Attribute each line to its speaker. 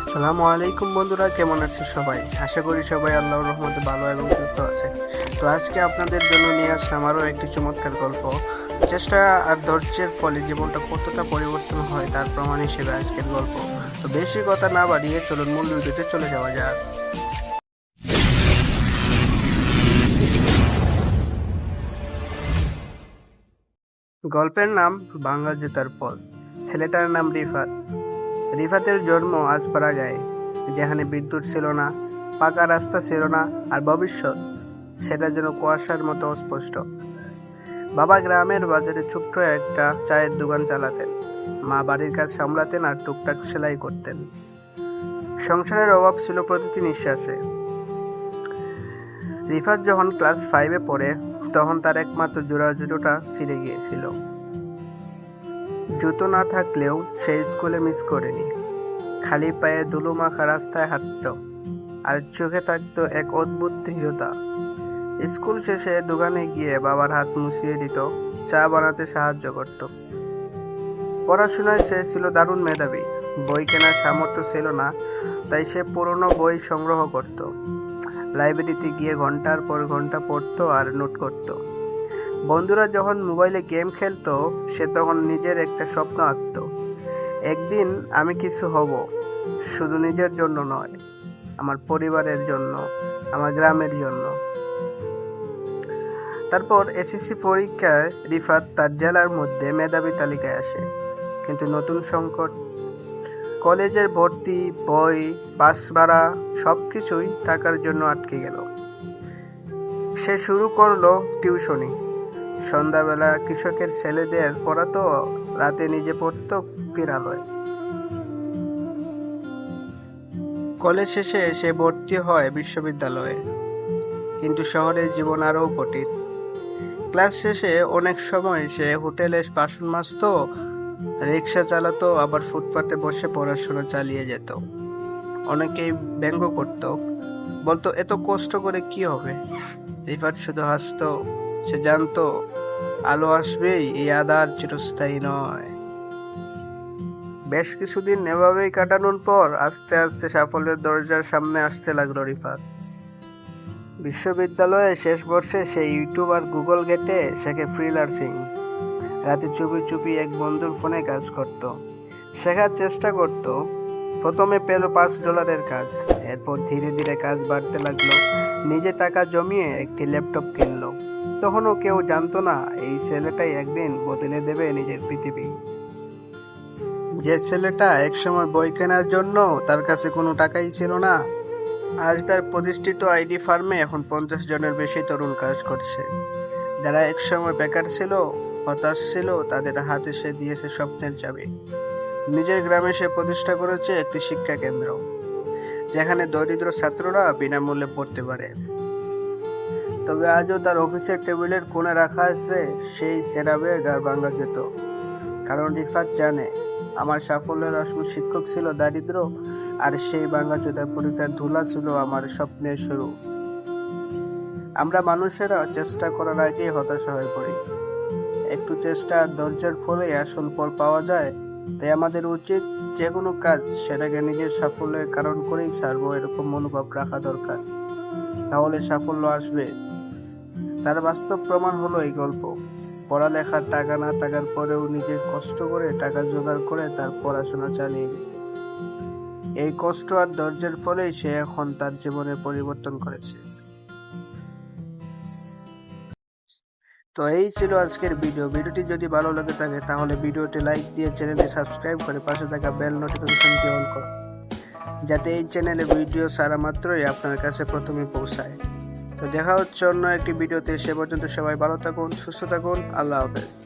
Speaker 1: আসসালামু আলাইকুম বন্ধুরা, কেমন আছে সবাই? আশা করি সবাই আল্লাহর রহমতে ভালো এবং সুস্থ আছে তো আজকে আপনাদের জন্য নিয়ে আসলাম আরও একটি চমৎকার গল্প। চেষ্টা আর ধৈর্যের ফলে জীবনটা কতটা পরিবর্তন হয় তার প্রমাণ হিসেবে আজকের গল্প। তো বেশি কথা না বাড়িয়ে চলুন মূল ভিডিওতে চলে যাওয়া যাক। গল্পের নাম বাংলা জুতার পথ ছেলেটার নাম রিফাত। রিফাতের জন্ম আজপাড়া গায়ে যেখানে বিদ্যুৎ ছিল না, পাকা রাস্তা ছিল না, আর ভবিষ্যৎ সেটা যেন কুয়াশার মতো অস্পষ্ট। বাবা গ্রামের বাজারে ছোট্ট একটা চায়ের দোকান চালাতেন। মা বাড়ির কাজ সামলাতেন আর টুকটাক সেলাই করতেন। সংসারের অভাব ছিল প্রতিটি নিঃশ্বাসে। রিফাত যখন ক্লাস ফাইভে পড়ে, তখন তার একমাত্র জোড়া জুতোটা ছিঁড়ে গিয়েছিল। জুতো না থাকলেও সে স্কুলে মিস করেনি। খালি পায়ে ধুলো মাখা রাস্তায় হাঁটত, আর চোখে থাকতো এক অদ্ভুত দৃঢ়তা। স্কুল শেষে দোকানে গিয়ে বাবার হাত মুছিয়ে দিত, চা বানাতে সাহায্য করত। পড়াশোনায় সে ছিল দারুণ মেধাবী, বই কেনার সামর্থ্য ছিল না, তাই সে পুরনো বই সংগ্রহ করত। লাইব্রেরিতে গিয়ে ঘণ্টার পর ঘণ্টা পড়তো আর নোট করত। বন্ধুরা যখন মোবাইলে গেম খেলতো, সে তখন নিজের একটা স্বপ্ন আঁকত। একদিন আমি কিছু হব, শুধু নিজের জন্য নয়, আমার পরিবারের জন্য, আমার গ্রামের জন্য। তারপর এসএসসি পরীক্ষায় রিফাত তার জেলার মধ্যে মেধাবী তালিকায় আসে। কিন্তু নতুন সংকট, কলেজের ভর্তি, বই, বাস ভাড়া সব কিছুই টাকার জন্য আটকে গেল। সে শুরু করল টিউশনি। সন্ধ্যাবেলা কৃষকের ছেলেদের পড়াতো রাতে নিজে পড়তো বিড়ালয় কলেজ শেষে সে ভর্তি হয় বিশ্ববিদ্যালয়ে। কিন্তু শহরের জীবন আরও কঠিন। ক্লাস শেষে অনেক সময় সে হোটেলে বাসন মাজতো, রিক্সা চালাতো, আবার ফুটপাতে বসে পড়াশোনা চালিয়ে যেত। অনেকেই ব্যঙ্গ করত, বলতো, এত কষ্ট করে কি হবে? রিফাত শুধু হাসতো সে জানতো আলো আসবেই, এই আদার চিরস্থায়ী নয়। বেশ কিছুদিন এভাবেই কাটানোর পর আস্তে আস্তে সাফল্যের দরজার সামনে আসতে লাগল রিফাত। বিশ্ববিদ্যালয়ে শেষ বর্ষে সে ইউটিউব আর গুগল গেটে শেখে ফ্রিলান্সিং। রাতে চুপি চুপি এক বন্ধুর ফোনে কাজ করত। শেখার চেষ্টা করত। প্রথমে পেল পাঁচ ডলারের কাজ। এরপর ধীরে ধীরে কাজ বাড়তে লাগল। নিজে টাকা জমিয়ে একটি ল্যাপটপ কিনলো। তখনও কেউ জানতো না, এই ছেলেটাই একদিন বদলে দেবে নিজের পৃথিবী। যে ছেলেটা একসময় বই কেনার জন্য তার কাছে কোনো টাকাই ছিল না, আজ তার প্রতিষ্ঠিত আইডি ফার্মে এখন পঞ্চাশ জনের বেশি তরুণ কাজ করছে। যারা একসময় বেকার ছিল, হতাশ ছিল, তাদের হাতে সে দিয়েছে স্বপ্নের চাবি। নিজের গ্রামে সে প্রতিষ্ঠা করেছে একটি শিক্ষা কেন্দ্র, যেখানে দরিদ্র ছাত্ররা বিনামূল্যে পড়তে পারে। তবে আজও তার অফিসের টেবিলের কোণে রাখা আছে সেই সেরা ব্যাগ আর ভাঙ্গা জুতো। কারণ রিফাত জানে, আমার সাফল্যের আসল শিক্ষক ছিল দারিদ্র, আর সেই ভাঙ্গা জুতার পরিতার ধুলা ছিল আমার স্বপ্নের শুরু। আমরা মানুষেরা চেষ্টা করার আগেই হতাশা হয়ে পড়ি। একটু চেষ্টা আর ধৈর্যের ফলে আসল ফল পাওয়া যায়, তাই আমাদের উচিত যে কোনো কাজ সেটাকে নিজের সাফল্যের কারণ করেই ছাড়বো এরকম মনোভাব রাখা দরকার। তাহলে সাফল্য আসবে। তার বাস্তব প্রমাণ হলো এই গল্প। পড়ালেখার টাকা না থাকার পরেও নিজের কষ্ট করে টাকা জোগাড় করে তার পড়াশোনা চালিয়ে গেছে। এই কষ্ট আর ধৈর্যের ফলেই সে এখন তার জীবনে পরিবর্তন করেছে। তো এই ছিল আজকের ভিডিও। ভিডিওটি যদি ভালো লাগে থাকে, তাহলে ভিডিওটি লাইক দিয়ে চ্যানেলটি সাবস্ক্রাইব করে পাশে থাকা বেল নোটিফিকেশনটি অন করুন যাতে এই চ্যানেলে ভিডিও সারা মাত্রই আপনার কাছে প্রথমে পৌঁছায়। তো দেখা হচ্ছে অন্য একটি ভিডিওতে, সে পর্যন্ত সবাই ভালো থাকুন, সুস্থ থাকুন, আল্লাহ হাফেজ।